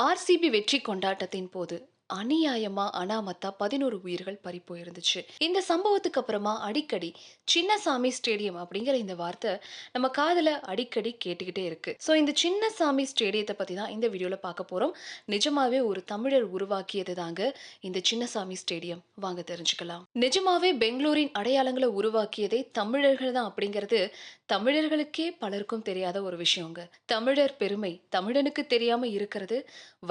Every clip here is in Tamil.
ஆர்சிபி வெற்றி கொண்டாட்டத்தின் போது அநியாயமா அனாமத்தா பதினோரு உயிர்கள் பறி போயிருந்துச்சு இந்த சம்பவத்துக்கு அப்புறமா அடிக்கடி சின்னசாமி ஸ்டேடியம் அப்படிங்கிற இந்த வார்த்தை நம்ம காதுல அடிக்கடி கேட்டுக்கிட்டே இருக்கு. ஸோ இந்த சின்னசாமி ஸ்டேடியத்தை பத்தி தான் இந்த வீடியோல பார்க்க போறோம். நிஜமாவே ஒரு தமிழர் உருவாக்கியது தாங்க இந்த சின்னசாமி ஸ்டேடியம். வாங்க தெரிஞ்சுக்கலாம். நிஜமாவே பெங்களூரின் அடையாளங்களை உருவாக்கியதே தமிழர்கள் தான் அப்படிங்கிறது தமிழர்களுக்கே பலருக்கும் தெரியாத ஒரு விஷயங்க. தமிழர் பெருமை தமிழனுக்கு தெரியாம இருக்கிறது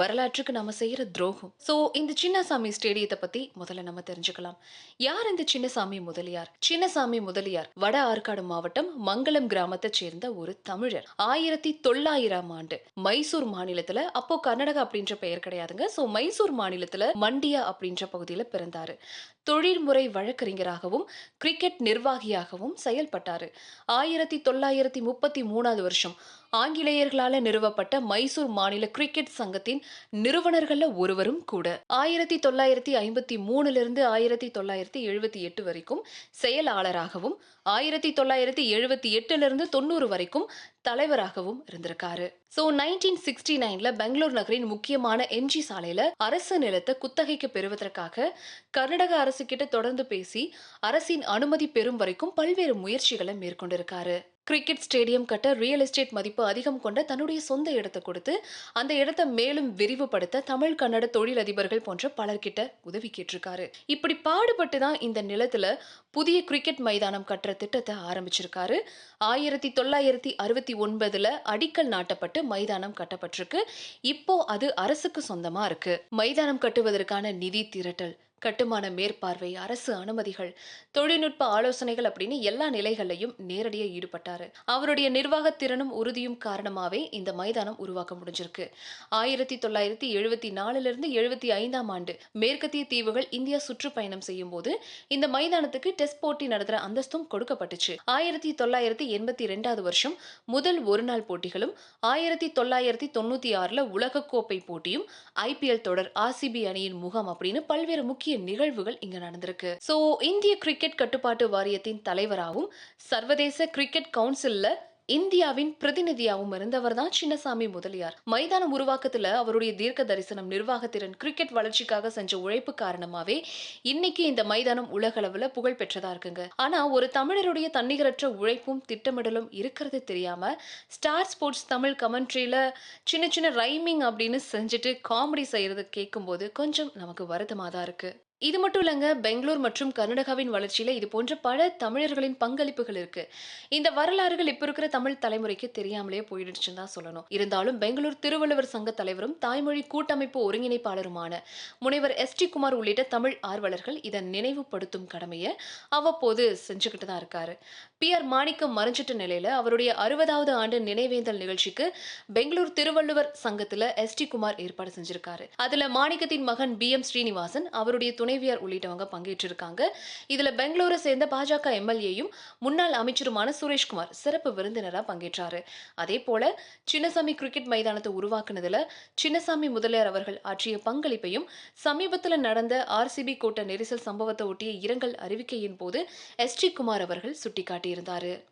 வரலாற்றுக்கு நம்ம செய்யற துரோகம். சோ இந்த சின்னசாமி ஸ்டேடியத்தை பத்தி முதல்ல நம்ம தெரிஞ்சுக்கலாம். யார் இந்த சின்னசாமி முதலியார்? சின்னசாமி முதலியார் வட ஆற்காடு மாவட்டம் மங்களம் கிராமத்தை சேர்ந்த ஒரு தமிழர். ஆயிரத்தி தொள்ளாயிரம் ஆண்டு மைசூர் மாநிலத்துல அப்போ கர்நாடகா அப்படின்ற பெயர் கிடையாதுங்க. சோ மைசூர் மாநிலத்துல மண்டியா அப்படின்ற பகுதியில பிறந்தாரு. தொழில்முறை வழக்கறிஞராகவும் கிரிக்கெட் நிர்வாகியாகவும் செயல்பட்டாரு. ஆயிரத்தி தொள்ளாயிரத்தி முப்பத்தி மூணாவது வருஷம் ஆங்கிலேயர்களால நிறுவப்பட்ட மைசூர் மாநில கிரிக்கெட் சங்கத்தின் நிறுவனர்கள்ல ஒருவரும் கூட. ஆயிரத்தி தொள்ளாயிரத்தி ஐம்பத்தி மூணுலிருந்து ஆயிரத்தி தொள்ளாயிரத்தி எழுபத்தி எட்டு வரைக்கும் செயலாளராகவும் ஆயிரத்தி தொள்ளாயிரத்தி எழுபத்தி எட்டுலிருந்து தொண்ணூறு வரைக்கும் தலைவராகவும் இருந்திருக்காரு. சோ நைன்டீன் சிக்ஸ்டி நைன்ல பெங்களூர் நகரின் முக்கியமான எம்ஜி சாலையில அரசு நிலத்தை குத்தகைக்கு பெறுவதற்காக கர்நாடக அரசு கிட்ட தொடர்ந்து பேசி அரசின் அனுமதி பெறும் வரைக்கும் பல்வேறு முயற்சிகளை மேற்கொண்டிருக்காரு. கிரிக்கெட் ஸ்டேடியம் கட்ட ரியல் எஸ்டேட் மதிப்பு அதிகம் கொண்ட தன்னுடைய சொந்த இடத்தை கொடுத்து அந்த இடத்தை மேலும் விரிவுபடுத்த தமிழ் கன்னட தொழிலதிபர்கள் போன்ற பலர்கிட்ட உதவி கேட்டிருக்காரு. இப்படி பாடுபட்டு தான் இந்த நிலத்துல புதிய கிரிக்கெட் மைதானம் கட்டுற திட்டத்தை ஆரம்பிச்சிருக்காரு. ஆயிரத்தி தொள்ளாயிரத்தி அறுபத்தி ஒன்பதுல அடிக்கல் நாட்டப்பட்டு மைதானம் கட்டப்பட்டிருக்கு. இப்போ அது அரசுக்கு சொந்தமா இருக்கு. மைதானம் கட்டுவதற்கான நிதி திரட்டல் கட்டுமான மேற்பார்வை அரசு அனுமதிகள் தொழில்நுட்ப ஆலோசனைகள் அப்படின்னு எல்லா நிலைகள்லையும் நேரடியாக ஈடுபட்டாரு. அவருடைய நிர்வாகத் திறனும் உறுதியும் காரணமாவே இந்த மைதானம் உருவாக்க முடிஞ்சிருக்கு. ஆயிரத்தி தொள்ளாயிரத்தி எழுபத்தி நாலுல இருந்து எழுபத்தி ஐந்தாம் ஆண்டு மேற்கத்திய தீவுகள் இந்தியா சுற்றுப்பயணம் செய்யும் போது இந்த மைதானத்துக்கு டெஸ்ட் போட்டி நடத்துற அந்தஸ்தும் கொடுக்கப்பட்டுச்சு. ஆயிரத்தி தொள்ளாயிரத்தி எண்பத்தி ரெண்டாவது வருஷம் முதல் ஒருநாள் போட்டிகளும் ஆயிரத்தி தொள்ளாயிரத்தி தொண்ணூத்தி ஆறுல உலகக்கோப்பை போட்டியும் ஐபிஎல் தொடர் ஆர்சிபி அணியின் முகாம் அப்படின்னு பல்வேறு முக்கிய நிகழ்வுகள் இங்க நடந்திருக்கு. சோ இந்திய கிரிக்கெட் கட்டுப்பாட்டு வாரியத்தின் தலைவராகவும் சர்வதேச கிரிக்கெட் கவுன்சில்ல இந்தியாவின் பிரதிநிதியாகவும் இருந்தவர் தான் சின்னசாமி முதலியார். மைதானம் உருவாக்கத்துல அவருடைய தீர்க்க தரிசனம் நிர்வாகத்திறன் கிரிக்கெட் வளர்ச்சிக்காக செஞ்ச உழைப்பு காரணமாவே இன்னைக்கு இந்த மைதானம் உலகளவுல புகழ் பெற்றதா இருக்குங்க. ஆனா ஒரு தமிழருடைய தன்னிகரற்ற உழைப்பும் திட்டமிடலும் இருக்கிறது தெரியாம ஸ்டார் ஸ்போர்ட்ஸ் தமிழ் கமெண்ட்ரியில சின்ன சின்ன ரைமிங் அப்படின்னு செஞ்சுட்டு காமெடி செய்யறது கேட்கும்போது கொஞ்சம் நமக்கு வருத்தமாக தான் இருக்கு. இது மட்டும் இல்லைங்க பெங்களூர் மற்றும் கர்நாடகாவின் வளர்ச்சியில இது போன்ற பல தமிழர்களின் பங்களிப்புகள் இருக்கு. இந்த வரலாறுகள் இப்போ இருக்கிற தமிழ் தலைமுறைக்கு தெரியாமலே போயிடுச்சுன்னு தான் சொல்லணும். இருந்தாலும் பெங்களூர் திருவள்ளுவர் சங்க தலைவரும் தாய்மொழி கூட்டமைப்பு ஒருங்கிணைப்பாளருமான முனைவர் எஸ் டி குமார் உள்ளிட்ட தமிழ் ஆர்வலர்கள் இதை நினைவுபடுத்தும் கடமையை அவ்வப்போது செஞ்சுக்கிட்டு தான் இருக்காரு. பி ஆர் மாணிக்கம் மறைஞ்சிட்ட நிலையில அவருடைய அறுபதாவது ஆண்டு நினைவேந்தல் நிகழ்ச்சிக்கு பெங்களூர் திருவள்ளுவர் சங்கத்துல எஸ் டி குமார் ஏற்பாடு செஞ்சிருக்காரு. அதுல மாணிக்கத்தின் மகன் பி எம் ஸ்ரீனிவாசன் அவருடைய துணை துணைவியார் உள்ளிட்டவங்க பங்கேற்றிருக்காங்க. இதுல பெங்களூரை சேர்ந்த பாஜக எம்எல்ஏயும் முன்னாள் அமைச்சருமான சுரேஷ்குமார் சிறப்பு விருந்தினரா பங்கேற்றாரு. அதே போல சின்னசாமி கிரிக்கெட் மைதானத்தை உருவாக்குனதுல சின்னசாமி முதலியார் அவர்கள் ஆற்றிய பங்களிப்பையும் சமீபத்துல நடந்த ஆர்சிபி கூட்ட நெரிசல் சம்பவத்தை ஒட்டிய இரங்கல் அறிவிக்கையின் போது எஸ் டி குமார் அவர்கள் சுட்டிக்காட்டியிருந்தாரு.